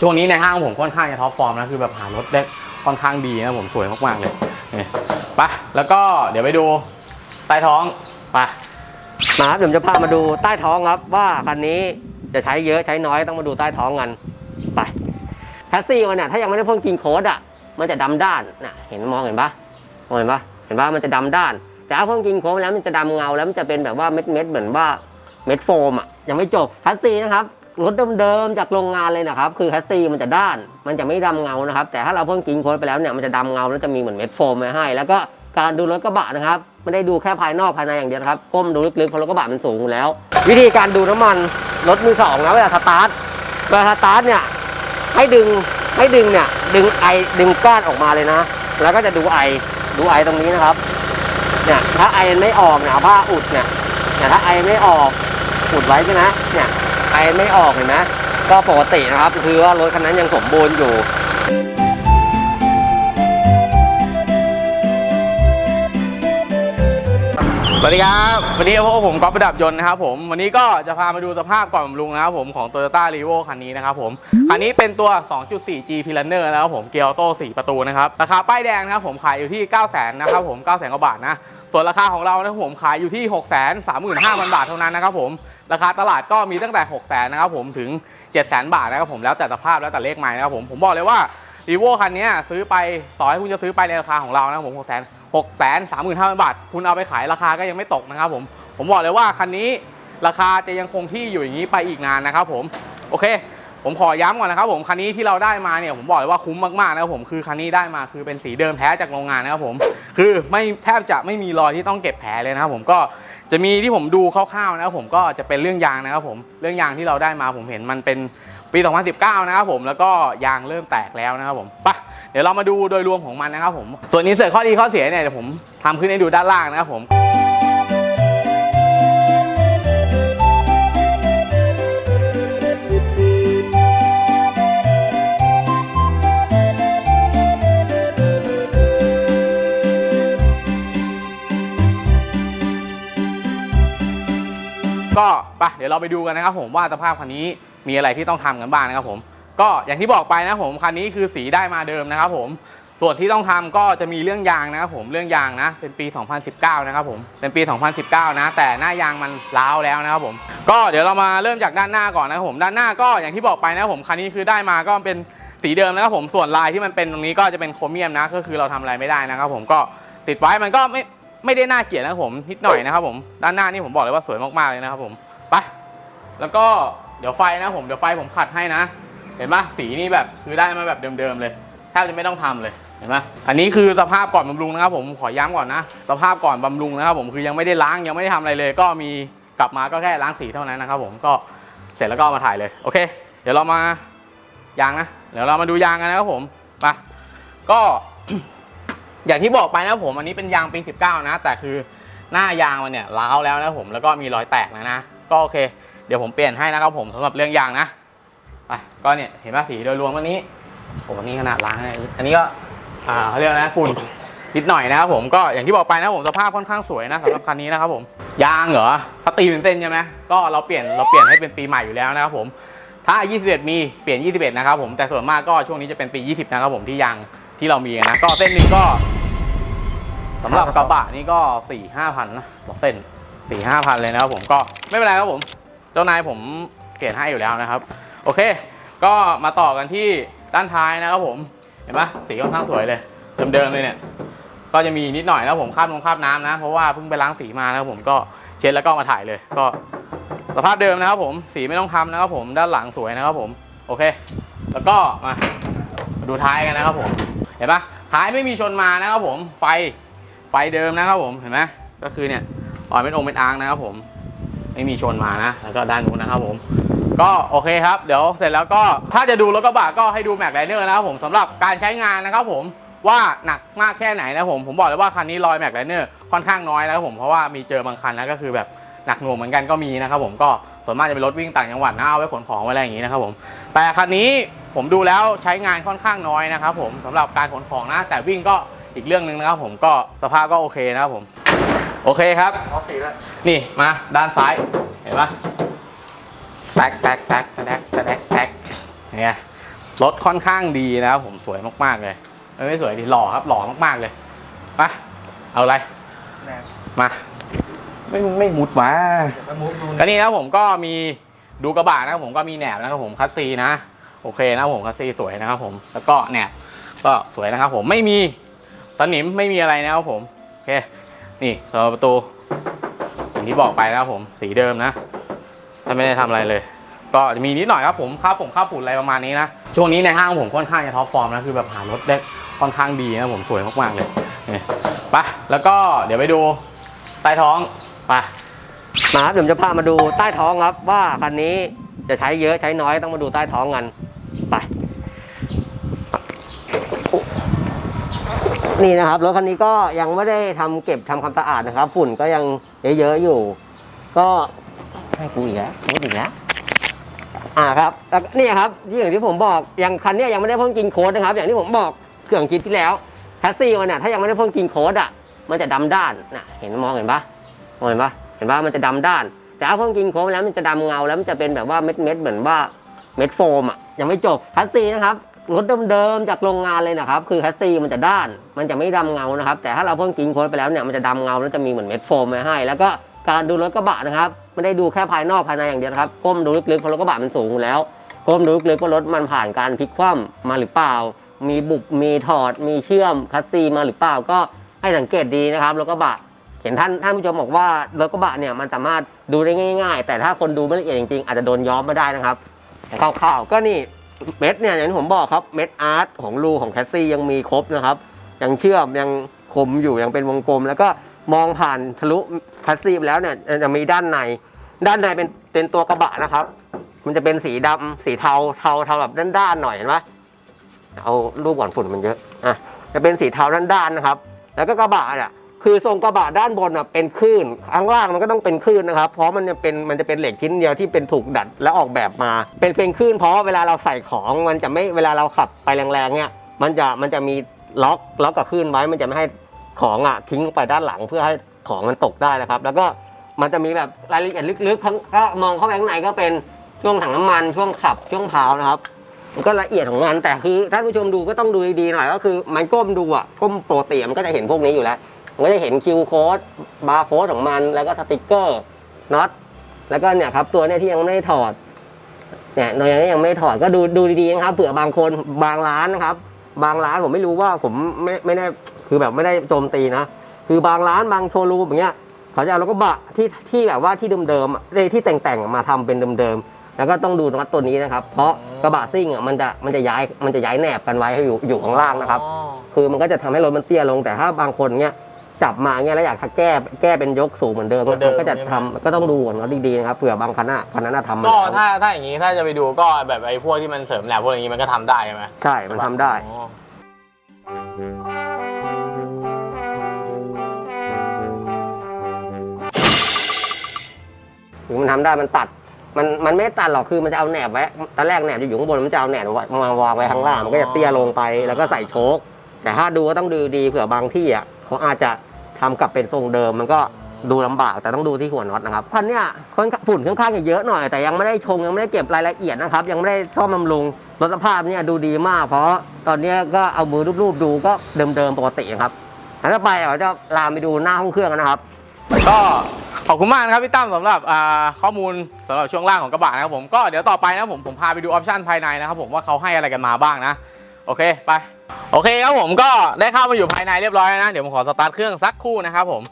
ช่วงนี้ในห้างผมค่อนข้างจะท็อปฟอร์มนะคือแบบหารถได้ค่อนข้างดีนะผมสวยมากๆเลยนี่ไปแล้วก็เดี๋ยวไปดูใต้ท้องไปมาครับเดี๋ยวผมจะพามาดูใต้ท้องครับ ว่าคันนี้จะใช้เยอะใช้น้อยต้องมาดูใต้ท้องกันไปแท็กซี่มันเนี่ยถ้ายังไม่ได้พ่นกินโค้ดอะมันจะดำด้านน่ะเห็นมองเห็นปะมองเห็นปะเห็นปะมันจะดำด้านแต่ถ้าพ่นกินโค้ดแล้วมันจะดำเงาแล้วมันจะเป็นแบบว่าเม็ดเม็ดเหมือนว่าเม็ดโฟมอะยังไม่จบแท็กซี่นะครับ รถเดิมๆจากโรงงานเลยนะครับ คือแท็กซี่มันจะด้าน มันจะไม่ดำเงานะครับ แต่ถ้าเราพ่นกินโค้ดไปแล้วเนี่ยมันจะดำเงาแล้วจะมีเหมือนเม็ดโฟมมาให้ แล้วก็การดูรถกระบะนะครับไม่ได้ดูแค่ภายนอกภายในอย่างเดียวครับก้มดูลึกๆเพราะรถกระบะมันสูงอยู่แล้ว วิธีการดูน้ำมันรถมือสองนะเวลาสตาร์ทเวลาสตาร์ทเนี่ยให้ดึงให้ดึงเนี่ยดึงไอดึงก้านออกมาเลยนะ แล้วก็จะดูไอดูไอตรงนี้นะครับเนี่ยถ้าไอไม่ออกเนี่ยเอาผ้าอุดเนี่ยเนี่ยถ้าไอไม่ออกอุดไว้ใช่ไหมเนี่ย ไอไม่ออกเห็นไหมก็ปกตินะครับ คือว่ารถคันนั้นยังสมบูรณ์อยู่สวัสดีครับ วันนี้พวกบผมก๊อฟประดับยนต์นะครับผม วันนี้ก็จะพามาดูสภาพก่อนบำรุงนะครับผมของ Toyota r e v o คันนี้นะครับผมคันนี้เป็นตัว 2.4G p l a n e r นะครับผมเกียร์ออโต้4ประตูนะครับราคาป้ายแดงนะครับผมขายอยู่ที่ 900,000นะครับผม9 0 0 0 0กว่าบาทนะส่วนราคาของเรานะผมขายอยู่ที่ 6 3 5 0 0 0 บาทเท่านั้นนะครับผม ราคาตลาดก็มีตั้งแต่ 6 0 0 0 0นะครับผมถึง 7 0 0 0 0 บาทนะครับผมแล้วแต่สภาพแล้วแต่เลขไม้นะครับผมผมบอกเลยว่ารีโวคันนี้ซื้อไปต่อให้คุณจะซื้อไปในราคาของเรานะครับผมหกแสนหกแสนสามหมื่นห้าพันบาท คุณเอาไปขายราคาก็ยังไม่ตกนะครับผมผมบอกเลยว่าคันนี้ราคาจะยังคงที่อยู่อย่างนี้ไปอีกนานนะครับผมโอเค ผมขอย้ำก่อนนะครับผมคันนี้ที่เราได้มาเนี่ยผมบอกเลยว่าคุ้มมากๆนะครับผมคือคันนี้ได้มาคือเป็นสีเดิมแท้จากโรงงานนะครับผมคือไม่แทบจะไม่มีรอยที่ต้องเก็บแผลเลยนะครับผมก็ จะมีที่ผมดูคร่าวๆนะครับผมก็จะเป็นเรื่องยางนะครับผมเรื่องยางที่เราได้มาผมเห็นมันเป็นปี 2019 นะครับผมแล้วก็ยางเริ่มแตกแล้วนะครับผมไปะเดี๋ยวเรามาดูโดยรวมของมันนะครับผมส่วนนี้เสียข้อดีข้อเสียเนี่ยเดี๋ยวผมทำขึ้นให้ดูด้านล่างนะครับผม ยวเราไปดูกันนะครับผมว่าสภาพคันนี้มีอะไรที่ต้องทำกันบ้างนะครับผม ก็อย่างที่บอกไปนะครับผมคันนี้คือสีได้มาเดิมนะครับผมส่วนที่ต้องทำก็จะมีเรื่องยางนะครับผมเรื่องยางนะ เป็นปี 2019 นะครับผมเป็นปี 2019 นะ แต่หน้ายางมันร้าวแล้วนะครับผม ก็เดี๋ยวเรามาเริ่มจากด้านหน้าก่อนนะครับผม ด้านหน้าก็อย่างที่บอกไปนะครับผมคันนี้คือได้มาก็เป็นสีเดิมนะครับผมส่วนลายที่มันเป็นตรงนี้ก็จะเป็นโครเมียมนะ ก็คือเราทำอะไรไม่ได้นะครับผมก็ติดไว้มันก็ไม่ไม่ได้น่าเกลียดนะครับผมนิดหน่อยนะครับผมด้านหน้านี่ผมบอกเลยว่าสวยมากๆเลยนะครับผม แล้วก็เดี๋ยวไฟนะผมเดี๋ยวไฟผมขัดให้นะ เห็นปะสีนี่แบบคือได้มาแบบเดิมๆเลยแทบจะไม่ต้องทำเลยเห็นปะอันนี้คือสภาพก่อนบำรุงนะครับผมขอย้ำก่อนนะ สภาพก่อนบำรุงนะครับผมคือยังไม่ได้ล้างยังไม่ได้ทำอะไรเลย ก็มีกลับมาก็แค่ล้างสีเท่านั้นนะครับผมก็เสร็จแล้วก็มาถ่ายเลยโอเค เดี๋ยวเรามายางนะเดี๋ยวเรามาดูยางกันนะครับผมไปก็ อย่างที่บอกไปนะครับผมอันนี้เป็นยางปี 19 นะ แต่คือหน้ายางมันเนี่ยร้าวแล้วนะผมแล้วก็มีรอยแตกแล้วนะก็โอเค เดี๋ยวผมเปลี่ยนให้นะครับผมสำหรับเรื่องยางนะไปก็เนี่ยเห็นป่ะสีโดยรวมวันนี้โอ้นี่ขนาดล้างนะอันนี้ก็อ่าเขาเรียกนะฝุ่นนิดหน่อยนะครับผมก็อย่างที่บอกไปนะผมสภาพค่อนข้างสวยนะสำหรับคันนี้นะครับผมยางเหรอถ้าตีเป็นเส้นใช่ไหมก็เราเปลี่ยนเราเปลี่ยนให้เป็นปีใหม่อยู่แล้วนะครับผมถ้า 21 มีเปลี่ยน 21 นะครับผมแต่ส่วนมากก็ช่วงนี้จะเป็นปี 20 นะครับผมที่ยางที่เรามีนะก็เส้นหนึ่งก็สำหรับกระบะนี่ก็4 5พันนะต่อเส้น4 5พันเลยนะครับผมก็ไม่เป็นไรครับผม จ้านายผมเปลี่ยนให้อยู่แล้วนะครับ โอเค ก็มาต่อกันที่ด้านท้ายนะครับผม เห็นปะสีค่อนข้างสวยเลยเดิมๆเลยเนี่ย ก็จะมีนิดหน่อยนะครับผมคาบลงคาบน้ำนะ เพราะว่าเพิ่งไปล้างสีมานะครับผมก็เช็ดแล้วก็มาถ่ายเลย ก็สภาพเดิมนะครับผมสีไม่ต้องทำนะครับผมด้านหลังสวยนะครับผม โอเค แล้วก็มาดูท้ายกันนะครับผม เห็นปะท้ายไม่มีชนมานะครับผม ไฟไฟเดิมนะครับผม เห็นไหมก็คือเนี่ยรอยเป็นองค์เป็นอ่างนะครับผม ไม่มีชนมานะ แล้วก็ด้านนู้นนะครับผม ก็โอเคครับ เดี๋ยวเสร็จแล้วก็ถ้าจะดูรถกระบะก็ให้ดูแม็กไลเนอร์นะครับผมสำหรับการใช้งานนะครับผมว่าหนักมากแค่ไหนนะผมผมบอกเลยว่าคันนี้รอยแม็กไลเนอร์ค่อนข้างน้อยนะครับผมเพราะว่ามีเจอบางคันนะก็คือแบบหนักหน่วงเหมือนกันก็มีนะครับผมก็ส่วนมากจะเป็นรถวิ่งต่างจังหวัดนะเอาไว้ขนของไว้อะไรอย่างนี้นะครับผมแต่คันนี้ผมดูแล้วใช้งานค่อนข้างน้อยนะครับผมสำหรับการขนของนะแต่วิ่งก็อีกเรื่องหนึ่งนะครับผมก็สภาพก็โอเคนะครับผม โอเคครับเอาสีแล้วนี่มาด้านซ้ายเห็นปะแตกแตกแตกแตกแตกแตกเนี่ยรถค่อนข้างดีนะครับผมสวยมากๆเลยเอ้ยไม่สวยดิหล่อครับหล่อมากๆเลยไปเอาอะไรมาไม่ไม่มุดมาก็นี่นะครับผมก็มีดูกระบะนะครับผมก็มีแหนบนะครับผมคัสซีนะโอเคนะครับผมคัสซีสวยนะครับผมแล้วก็แหนบก็สวยนะครับผมไม่มีสนิมไม่มีอะไรนะครับผมโอเค นี่สำหรับประตูอย่างที่บอกไปนะผมสีเดิมนะถ้าไม่ได้ทำอะไรเลย ก็จะมีนิดหน่อยครับผมค่าฝงค่าฝุ่นอะไรประมาณนี้นะช่วงนี้ในห้างผมค่อนข้างจะท็อปฟอร์มนะคือแบบหารถได้ค่อนข้างดีนะผมสวยมากๆเลยไปแล้วก็เดี๋ยวไปดูใต้ท้องไปมาครับเดี๋ยวผมจะพามาดูใต้ท้องครับ ว่าคันนี้จะใช้เยอะใช้น้อยต้องมาดูใต้ท้องกันไป นี่นะครับรถคันนี้ก็ยังไม่ได้ทำเก็บทำความสะอาดนะครับ ฝุ่นก็ยังเยอะๆอยู่ ก็ให้กูอีกแล้วพูดอีกแล้วอ่าครับแล้วนี่ครับที่อย่างที่ผมบอกอย่างคันนี้ยังไม่ได้พ่นกินโค้ดนะครับ อย่างที่ผมบอกเครื่องคิดที่แล้วแท็กซี่มันเนี่ยถ้ายังไม่ได้พ่นกินโค้ดอะมันจะดำด้านน่ะเห็นมองเห็นปะมองเห็นปะเห็นปะมันจะดำด้าน แต่ถ้าพ่นกินโค้ดแล้วมันจะดำเงาแล้วมันจะเป็นแบบว่าเม็ดเม็ดๆเหมือนว่าเม็ดโฟมอะยังไม่จบแท็กซี่นะครับ รถเดิมๆจากโรงงานเลยนะครับ คือแท็กซี่มันจะด้าน มันจะไม่ดำเงานะครับ แต่ถ้าเราพ่นกินโค้ดไปแล้วเนี่ยมันจะดำเงาแล้วจะมีเหมือนเม็ดโฟมไว้ให้ แล้วก็การดูรถกระบะนะครับไม่ได้ดูแค่ภายนอกภายในอย่างเดียวครับก้มดูลึกๆเพราะรถกระบะมันสูงแล้วก้มดูลึกๆว่ารถมันผ่านการพลิกคว่ำมาหรือเปล่า มีบุบมีถอด มีเชื่อมคัสซีมาหรือเปล่าก็ให้สังเกตดีนะครับรถกระบะเห็นท่านท่านผู้ชมบอกว่ารถกระบะเนี่ยมันสามารถดูได้ง่าย ๆ แต่ถ้าคนดูไม่ละเอียดจริงๆอาจจะโดนย้อมมาได้นะครับแต่คร่าวๆก็นี่ เม็ดเนี่ยอย่างที่ผมบอกครับเม็ดอาร์ตของรูของแคสซี่ยังมีครบนะครับ ยังเชื่อมยังคมอยู่ยังเป็นวงกลม แล้วก็มองผ่านทะลุแคสซี่แล้วเนี่ยจะมีด้านในด้านในเป็นเป็นตัวกระบะนะครับ มันจะเป็นสีดำสีเทาเทาเทาแบบด้านๆหน่อยเห็นไหมเอารูปก่อนฝุ่นมันเยอะอะจะเป็นสีเทาด้านๆนะครับ แล้วก็กระบะเนี่ย คือทรงกระบะด้านบนอะเป็นคลื่นข้างล่างมันก็ต้องเป็นคลื่นนะครับเพราะมันจะเป็นมันจะเป็นเหล็กชิ้นเดียวที่เป็นถูกดัดและออกแบบมา เป็นเป็นคลื่นเพราะเวลาเราใส่ของมันจะไม่เวลาเราขับไปแรงๆเนี่ยมันจะมันจะมีล็อกล็อกกับคลื่นไว้มันจะไม่ให้ของอะทิ้งไปด้านหลังเพื่อให้ของมันตกได้นะครับ แล้วก็มันจะมีแบบรายละเอียดลึกๆข้างก็มองเข้าไปข้างในก็เป็นช่วงถังน้ำมันช่วงขับช่วงเผานะครับมันก็ละเอียดของมันแต่คือท่านผู้ชมดูก็ต้องดูดีๆหน่อยก็คือมันก้มดูอะก้มโปกติมันก็จะเห็นพวกนี้อยู่แล้ว มันก็จะเห็นคิวโค้ดบาร์โค้ดของมันแล้วก็สติกเกอร์น็อตแล้วก็เนี่ยครับตัวเนี่ยที่ยังไม่ได้ถอดเนี่ยตัวนี้ยังไม่ได้ถอดก็ดูดูดีๆนะครับเผื่อบางคนบางร้านนะครับ บางร้านผมไม่รู้ว่าผมไม่ไม่ได้คือแบบไม่ได้โจมตีนะ คือบางร้านบางโชว์รูมอย่างเงี้ยเขาจะเอารถกระบะที่ที่แบบว่าที่เดิมๆอะเอ้ยที่แต่งๆอะมาทำเป็นเดิมๆแล้วก็ต้องดูน็อตตัวนี้นะครับ เพราะกระบะซิ่งอะมันจะมันจะย้ายมันจะย้ายแหนบกันไว้ให้อยู่อยู่ข้างล่างนะครับ คือมันก็จะทำให้รถมันเตี้ยลงแต่ถ้าบางคนเนี้ย จับมาเงี้ยแล้วอยากจะแก้แก้เป็นยกสูงเหมือนเดิมเหมือนเดิมมันก็จะใช่ไหมทำก็ต้องดูก่อนว่าดีๆนะครับเผื่อบางคันน่ะคันนั้นน่ะทำมาก็แล้วถ้าถ้าอย่างนี้ถ้าจะไปดูก็แบบไอ้พวกที่มันเสริมแหนบพวกอย่างนี้มันก็ทำได้ใช่ไหมใช่มันทำได้ อ๋อคือมันทำได้มันตัด มันมันไม่ได้ตัดหรอกคือมันจะเอาแหนบไว้ตอนแรกแหนบจะอยู่ข้างบนมันจะเอาแหนบไว้มาวางไว้ข้างล่างมันก็จะเตี้ยลงไปแล้วก็ใส่โชคแต่ถ้าดูก็ต้องดูดีเผื่อบางที่อะเขาอาจจะ ทำกลับเป็นทรงเดิมมันก็ดูลำบากแต่ต้องดูที่หัวน็อตนะครับคันเนี้ยค่อนฝุ่นค่อนข้างจะเยอะหน่อยแต่ยังไม่ได้ชงยังไม่ได้เก็บรายละเอียดนะครับยังไม่ได้ซ่อมบำรุงรถสภาพเนี่ยดูดีมาก เพราะตอนนี้ก็เอามือรูปๆดูก็เดิมๆปกติครับแล้วต่อไปเราจะลามไปดูหน้าห้องเครื่องนะครับ ก็ขอบคุณมากนะครับพี่ตั้มสำหรับข้อมูลสำหรับช่วงล่างของกระบะนะครับผมก็เดี๋ยวต่อไปนะผมผมพาไปดูออปชันภายในนะครับผมว่าเขาให้อะไรกันมาบ้างนะ โอเคไปโอเคครับผมก็ได้เข้ามาอยู่ภายในเรียบร้อยแล้วนะเดี๋ยวผมขอสตาร์ทเครื่องสักครู่นะครับผม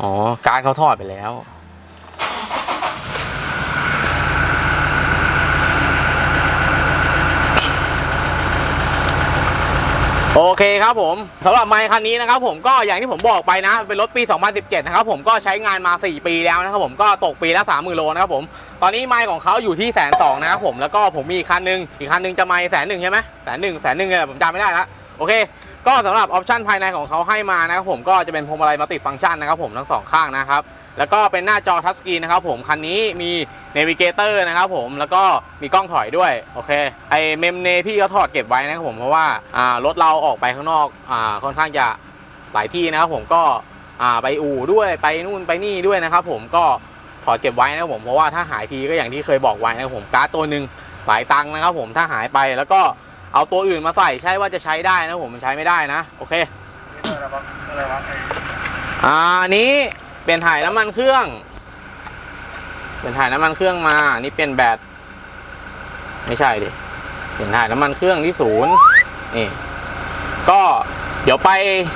อ๋อการเขาทอดไปแล้ว โอเคครับผมสำหรับไมค์คันนี้นะครับผมก็อย่างที่ผมบอกไปนะ เป็นรถปี 2017 นะครับผมก็ใช้งานมา 4 ปีแล้วนะครับผมก็ตกปีละ 30,000 โลนะครับผม ตอนนี้ไมค์ของเขาอยู่ที่แสนสองนะครับผมแล้วก็ผมมีอีกคันหนึง อีกคันหนึงจะไมค์แสนหนึ่งใช่ไหมแสนหนึ่งแสนหนึ่งเนี่ยผมจำไม่ได้ละโอเคก็สำหรับออปชั่นภายในของเขาให้มานะครับผมก็จะเป็นพวงมาลัยมัลติดฟังก์ชันนะครับผมทั้งสองข้างนะครับ แล้วก็เป็นหน้าจอทัชสกรีนนะครับผมคันนี้มีเนวิเกเตอร์นะครับผมแล้วก็มีกล้องถอยด้วยโอเคไอเมมเนพี่ก็ถอดเก็บไว้นะครับผมเพราะว่าอ่ารถเราออกไปข้างนอกอ่าค่อนข้างจะหลายที่นะครับผมก็อ่าไปอู่ด้วยไปนู่นไปนี่ด้วยนะครับผมก็ถอดเก็บไว้นะครับผมเพราะว่าถ้าหายทีก็อย่างที่เคยบอกไว้นะครับผมการ์ดตัวหนึ่งหลายตังค์นะครับผมถ้าหายไปแล้วก็เอาตัวอื่นมาใส่ใช่ว่าจะใช้ได้นะผมมันใช้ไม่ได้นะโอเคอ่าอันนี้ เปลี่ยนถ่ายน้ำมันเครื่อง เปลี่ยนถ่ายน้ำมันเครื่องมา นี่เปลี่ยนแบต ไม่ใช่ดิ เปลี่ยนถ่ายน้ำมันเครื่องที่ศูนย์นี่ ก็เดี๋ยวไป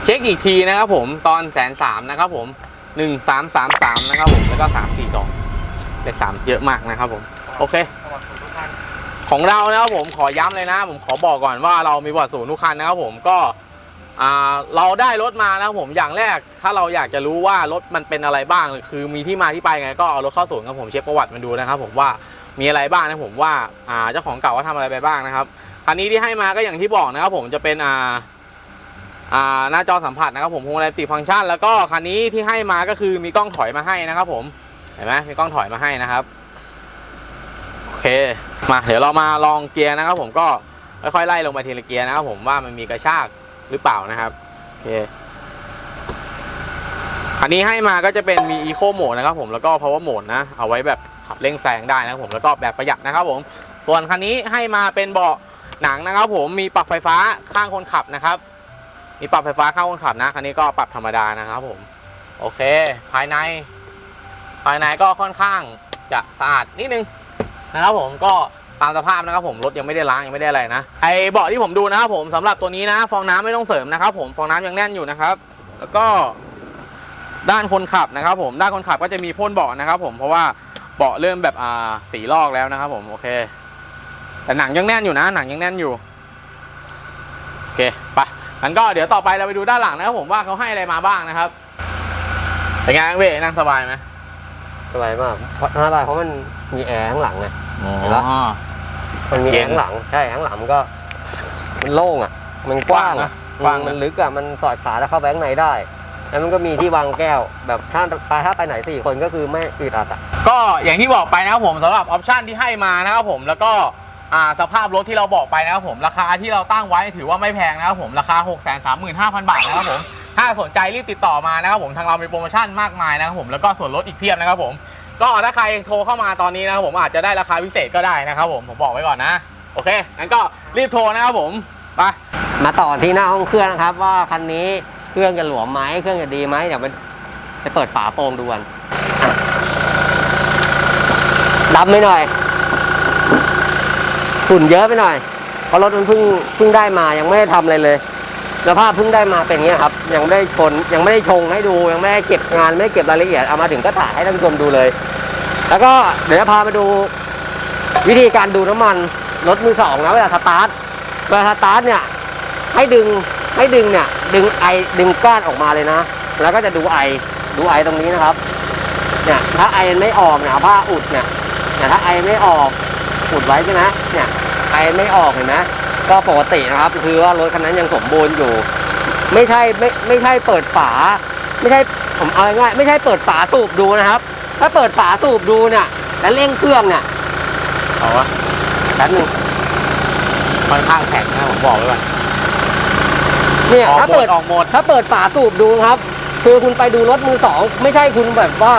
เช็คอีกทีนะครับผม ตอนแสนสามนะครับผมหนึ่งสามสามสามนะครับผม แล้วก็สามสี่สองเลขสามเยอะมากนะครับผม โอเคของเรานะครับผมขอย้ำเลยนะ ผมขอบอกก่อนว่าเรามีบอร์ดศูนย์ทุกคันนะครับผมก็ เราได้รถมานะครับผมอย่างแรกถ้าเราอยากจะรู้ว่ารถมันเป็นอะไรบ้าง คือมีที่มาที่ไปไงก็เอารถเข้าศูนย์ครับผมเช็คประวัติมันดูนะครับผมว่ามีอะไรบ้างนะผมว่าเจ้าของเก่าว่าทำอะไรไปบ้างนะครับคันนี้ที่ให้มาก็อย่างที่บอกนะครับผมจะเป็นอ่าอ่าหน้าจอสัมผัสนะครับผมพวงมาลัยติฟังก์ชัน แล้วก็คันนี้ที่ให้มาก็คือมีกล้องถอยมาให้นะครับผมเห็นไหมมีกล้องถอยมาให้นะครับโอเคมาเดี๋ยวเรามาลองเกียร์นะครับผมก็ค่อยๆไล่ลงไปทีละเกียร์นะครับผมว่ามันมีกระชาก หรือเปล่านะครับโอเคคันนี้ให้มาก็จะเป็นมี Eco Mode นะครับผมแล้วก็ Power Mode นะ เอาไว้แบบขับเร่งแซงได้นะครับผมแล้วก็แบบประหยัดนะครับผมส่วนคันนี้ให้มาเป็นเบาะหนังนะครับผมมีปรับไฟฟ้าข้างคนขับนะครับ มีปรับไฟฟ้าข้างคนขับนะคันนี้ก็ปรับธรรมดานะครับผมโอเค ภายใน ภายในก็ค่อนข้างจะสะอาดนิดนึงนะครับผมก็ ตามสภาพนะครับผมรถยังไม่ได้ล้างยังไม่ได้อะไรนะไอเบาะที่ผมดูนะครับผมสำหรับตัวนี้นะ ฟองน้ำไม่ต้องเสริมนะครับผมฟองน้ำยังแน่นอยู่นะครับ แล้วก็ด้านคนขับนะครับ ผมด้านคนขับก็จะมีพ่นเบาะนะครับ ผมเพราะว่าเบาะเริ่มแบบอ่าสีลอกแล้วนะครับ ผมโอเค แต่หนังยังแน่นอยู่นะ หนังยังแน่นอยู่โอเคไปงั้นก็เดี๋ยวต่อไปเราไปดูด้านหลังนะครับ ผมว่าเขาให้อะไรมาบ้างนะครับเป็นไงเว้นั่งสบายไหมสบายมากเพราะสบายเพราะมันมีแอร์ข้างหลังไงเห็นปะอ๋อ มันมีแอเย็ร์นข้างหลังใช่ข้างหลังมันก็ มันโล่งอะ มันกว้างอะกว้างนะมันลึกอะมันสอดขาแล้วเข้าไปข้างในได้ แล้วมันก็มีที่วางแก้ว แบบถ้าไปถ้าไปไหนสี่คนก็คือไม่อึดอัดอะ ก็อย่างที่บอกไปนะครับผมสำหรับออปชันที่ให้มานะครับผมแล้วก็อ่าสภาพรถที่เราบอกไปนะครับผมราคาที่เราตั้งไว้ถือว่าไม่แพงนะครับผมราคา 6 3 5 0 0 0 บาทนะครับผมถ้าสนใจรีบติดต่อมานะครับผมทางเรามีโปรโมชั่นมากมายนะครับผมแล้วก็ส่วนลดอีกเพียบนะครับผม ก็ถ้าใครโทรเข้ามาตอนนี้นะครับผมอาจจะได้ราคาพิเศษก็ได้นะครับผมผมบอกไว้ก่อนนะ โอเคงั้นก็รีบโทรนะครับผมไปมาต่อที่หน้าห้องเครื่องนะครับ ว่าคันนี้เครื่องจะหลวมไหมเครื่องจะดีไหมเดี๋ยวไปไปเปิดฝาโปรงดูกันอะดำไปหน่อยฝุ่นเยอะไปหน่อยเพราะรถมันเพิ่งเพิ่งได้มายังไม่ได้ทำอะไรเลยสภาพเพิ่งได้มาเป็นอย่างเงี้ยครับ ยังไม่ได้ชนยังไม่ได้ชงให้ดูยังไม่ได้เก็บงานไม่ได้เก็บรายละเอียดเอามาถึงก็ถ่ายให้ท่านผู้ชมดูเลย แล้วก็เดี๋ยวจะพามาดูวิธีการดูน้ำมันรถมือสองนะเวลาสตาร์ทเวลาสตาร์ทเนี่ยให้ดึงให้ดึงเนี่ยดึงไอดึงก้านออกมาเลยนะ แล้วก็จะดูไอดูไอตรงนี้นะครับเนี่ยถ้าไอไม่ออกเนี่ยผ้าอุดเนี่ยเนี่ยถ้าไอไม่ออกอุดไว้ใช่ไหมเนี่ยไอไม่ออกเห็นไหมก็ปกตินะครับ คือว่ารถคันนั้นยังสมบูรณ์อยู่ ไม่ใช่ไม่ไม่ใช่เปิดฝา ไม่ใช่ผมเอาง่ายไม่ใช่เปิดฝาสูบดูนะครับ ถ้าเปิดฝาสูบดูเนี่ยแล้วเร่งเครื่องเนี่ยเอาวะแป๊บนึงค่อนข้างแข็งนะผมบอกไว้ก่อนเนี่ยออกถ้าหมเปิดดออกหมด ถ้าเปิดฝาสูบดูนะครับ คือคุณไปดูรถมือสองไม่ใช่คุณแบบว่า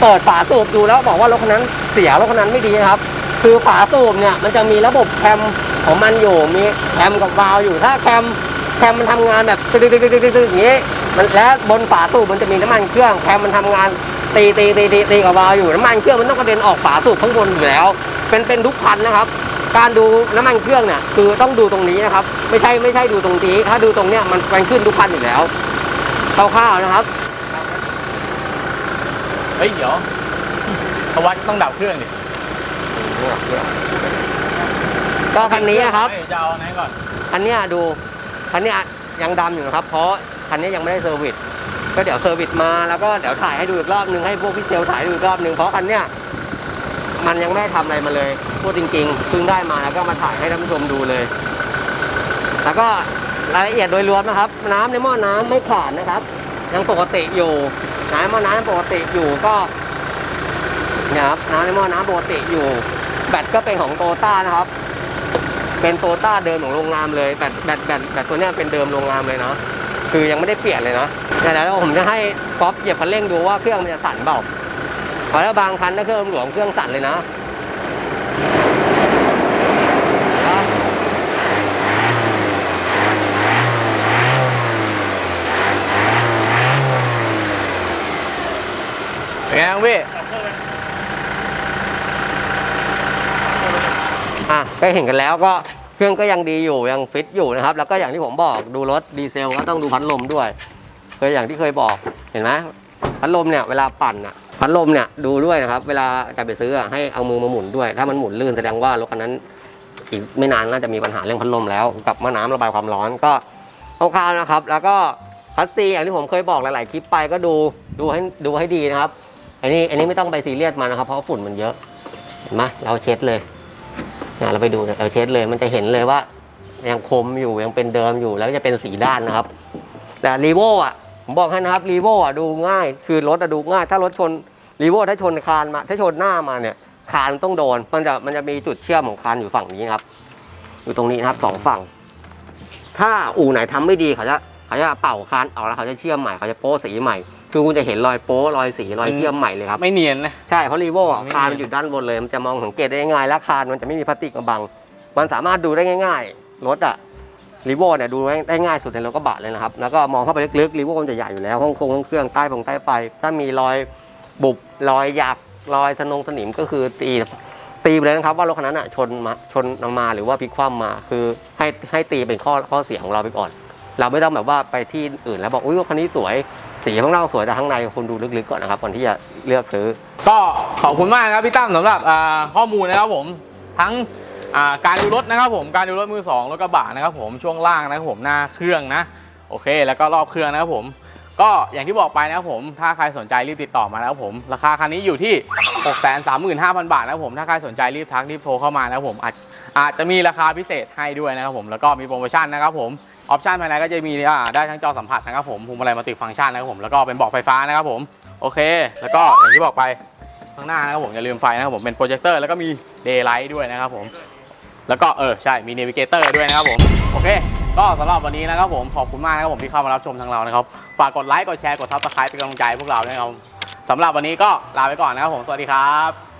เปิดฝาสูบดูแล้วบอกว่ารถคันนั้นเสียรถคันนั้นไม่ดีนะครับ คือฝาสูบเนี่ยมันจะมีระบบแคมของมันอยู่มีแคมกับวาล์วอยู่ถ้าแคมแคมมันทำงานแบบตึ๊ดตึ๊ดตึ๊ดตึ๊ดตึ๊ดอย่างนี้มันและบนฝาสูบมันจะมีน้ำมันเครื่องแคมมันทำงาน ตีตีตีตีตีกับวาล์วอยู่น้ำมันเครื่องมันต้องกระเด็นออกฝาสูบข้างบนอยู่แล้ว เป็นเป็นทุกคันนะครับ การดูน้ำมันเครื่องเนี่ยคือต้องดูตรงนี้นะครับ ไม่ใช่ไม่ใช่ดูตรงนี้ ถ้าดูตรงเนี้ยมันมันขึ้นทุกคันอยู่แล้วคร่าวๆนะครับเฮ้ยเดี๋ยวเพราะว่าต้องดับเครื่องดิก็คันนี้นะครับเฮ้ยจะเอาไหนก่อนคันเนี้ยดูคันเนี้ยยังดำอยู่นะครับ เพราะคันนี้ยังไม่ได้เซอร์วิส ก็เดี๋ยวเซอร์วิสมาแล้วก็เดี๋ยวถ่ายให้ดูอีกรอบนึงให้พวกพี่เซลถ่ายดูอีกรอบนึงเพราะคันเนี้ยมันยังไม่ได้ทำอะไรมาเลยพูดจริงๆเพิ่งได้มาแล้วก็มาถ่ายให้ท่านผู้ชมดูเลย แล้วก็รายละเอียดโดยรวมนะครับ น้ำในหม้อน้ำไม่ขาดนะครับ ยังปกติอยู่น้ำในหม้อน้ำปกติอยู่ก็เนี่ยครับน้ำในหม้อน้ำปกติอยู่ แบตก็เป็นของโตต้านะครับ เป็นโตต้าเดิมของโรงงานเลยแบตแบตแบตแบตตัวเนี้ยเป็นเดิมโรงงานเลยนะคือยังไม่ได้เปลี่ยนเลยนะ เดี๋ยวผมจะให้ป๊อปเหยียบคันเร่งดูว่าเครื่องมันจะสั่นเปล่าพอถ้าบางคันถ้าเครื่องหลวงเครื่องสั่นเลยนะเป็นไงพี่อะก็เห็นกันแล้วก็เครื่องก็ยังดีอยู่ยังฟิตอยู่นะครับ แล้วก็อย่างที่ผมบอกดูรถดีเซลก็ต้องดูพัดลมด้วย เคยอย่างที่เคยบอกเห็นไหมพัดลมเนี่ยเวลาปั่นอะพัดลมเนี่ยดูด้วยนะครับ เวลาจะไปซื้อให้เอามือมาหมุนด้วย ถ้ามันหมุนลื่นแสดงว่ารถคันนั้น อีกไม่นานน่าจะมีปัญหาเรื่องพัดลมแล้ว กับมะน้ำระบายความร้อนก็คร่าวๆนะครับ แล้วก็พัดซีอย่างที่ผมเคยบอกหลาย ๆ คลิปไปก็ดูดูให้ดูให้ดีนะครับอันนี้อันนี้ไม่ต้องไปซีเรียสมันนะครับ เพราะฝุ่นมันเยอะเห็นไหมเราเช็ดเลยเนี่ยเราไปดูเนี่ยเราเช็ดเลย มันจะเห็นเลยว่ายังคมอยู่ยังเป็นเดิมอยู่แล้วจะเป็นสีด้านนะครับ แต่รีโวอะ ผมบอกให้นะครับรีโวอะดูง่าย คือรถอะดูง่าย ถ้ารถชนรีโวถ้าชนคานมา ถ้าชนหน้ามาเนี่ยคานต้องโดน มันจะมันจะมีจุดเชื่อมของคานอยู่ฝั่งนี้นะครับ อยู่ตรงนี้นะครับสองฝั่ง ถ้าอู่ไหนทำไม่ดีเขาจะเขาจะเป่าคานออกแล้วเขาจะเชื่อมใหม่เขาจะโป๊สีใหม่ คือคุณจะเห็นรอยโป๊รอยสีรอยเชื่อมใหม่เลยครับไม่เนียนนะใช่เพราะรีโวอะไม่คานมันอยู่ด้านบนเลย มันจะมองสังเกตได้ง่ายและคานมันจะไม่มีพลาสติกมาบัง มันสามารถดูได้ง่าย ๆรถอะ รีโวเนี่ยดูได้ง่ายสุดในรถกระบะเลยนะครับ แล้วก็มองเข้าไปลึกๆรีโวมันจะใหญ่อยู่แล้วห้องโครงห้องเครื่องใต้ผงใต้ไฟ ถ้ามีรอยบุบรอยหยักรอยสนงสนิมก็คือตีตีไปเลยนะครับว่ารถคันนั้นอะชนมาชนมาหรือว่าพลิกคว่ำมา คือให้ให้ตีเป็นข้อข้อเสียของเราไปก่อน เราไม่ต้องแบบว่าไปที่อื่นแล้วบอกอุ้ยรถคันนี้สวยสีข้างนอกสวยแต่ข้างในคุณดูลึกๆก่อนนะครับก่อนที่จะเลือกซื้อ ก็ขอบคุณมากครับพี่ตั้มสำหรับข้อมูลนะครับผมทั้ง การดูรถนะครับผมการดูรถมือสองรถกระบะนะครับผมช่วงล่างนะครับผมหน้าเครื่องนะโอเค แล้วก็รอบเครื่องนะครับผมก็อย่างที่บอกไปนะครับผมถ้าใครสนใจรีบติดต่อมานะครับผม ราคาคันนี้อยู่ที่ 6 3 5 0 0 0 บาทนะครับผมถ้าใครสนใจรีบทักรีบโทรเข้ามานะครับผมอาจอาจจะมีราคาพิเศษให้ด้วยนะครับผมแล้วก็มีโปรโมชั่นนะครับผมออปชั่นภายในก็จะมีได้ทั้งจอสัมผัสนะครับผมพวงมาลัยมัลติฟังก์ชันนะครับผมแล้วก็เป็นบอกไฟฟ้านะครับผมโอเค แล้วก็อย่างที่บอกไปข้างหน้านะครับผมอย่าลืมไฟนะครับผมเป็นโปรเจคเตอร์แล้วก็มีเดย์ไลท์ด้วยนะครับผม แล้วก็เออใช่มีเนวิเกเตอร์ด้วยนะครับผมโอเค ก็สำหรับวันนี้นะครับผมขอบคุณมากนะครับผมที่เข้ามารับชมทางเรานะครับฝากกดไลค์กดแชร์กดซับสไครป์เป็นกำลังใจให้พวกเราด้วยครับสำหรับวันนี้ก็ลาไปก่อนนะครับผมสวัสดีครับ